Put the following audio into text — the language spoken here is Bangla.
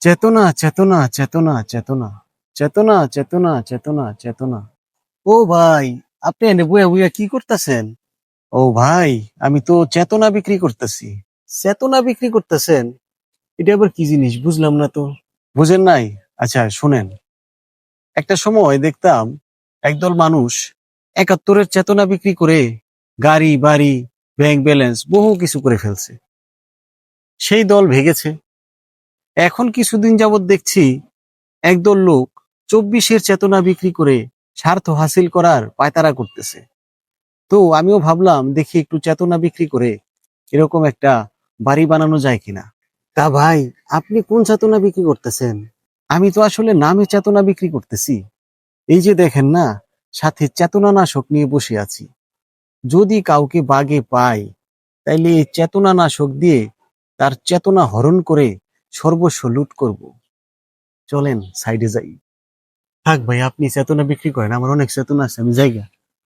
চেতনা চেতনা চেতনা চেতনা চেতনা চেতনা চেতনা চেতনা। ও ভাই, আপনি এনে বুয়া বুয়া কি করতেছেন? ও ভাই, আমি তো চেতনা বিক্রি করতেছি। চেতনা বিক্রি করতেছেন? এটা আবার কি জিনিস? বুঝলাম না তো। বুঝেন নাই? আচ্ছা শুনেন। একটা সময় দেখতাম একদল মানুষ একাত্তরের চেতনা বিক্রি করে গাড়ি, বাড়ি, ব্যাংক ব্যালেন্স বহু কিছু করে ফেলছে। সেই দল ভেগেছে। এখন কিছুদিন যাবৎ দেখছি একদল লোক চব্বিশের চেতনা বিক্রি করে স্বার্থ হাসিল করার পায়তারা করতেছে। তো আমিও ভাবলাম, দেখি একটু চেতনা বিক্রি করে এরকম একটা বাড়ি বানানো যায় কিনা। তা ভাই, আপনি কোন চেতনা বিক্রি করতেছেন? আমি তো আসলে নামে চেতনা বিক্রি করতেছি। এই যে দেখেন না, সাথে চেতনা নাশক নিয়ে বসে আছি। যদি কাউকে বাগে পাই তাইলে এই চেতনা নাশক দিয়ে তার চেতনা হরণ করে সর্বস্ব লুট করব। চলেন সাইডে যাই। থাক ভাই, আপনি চেতনা বিক্রি করেন, আমার অনেক চেতনা আছে, আমি জায়গা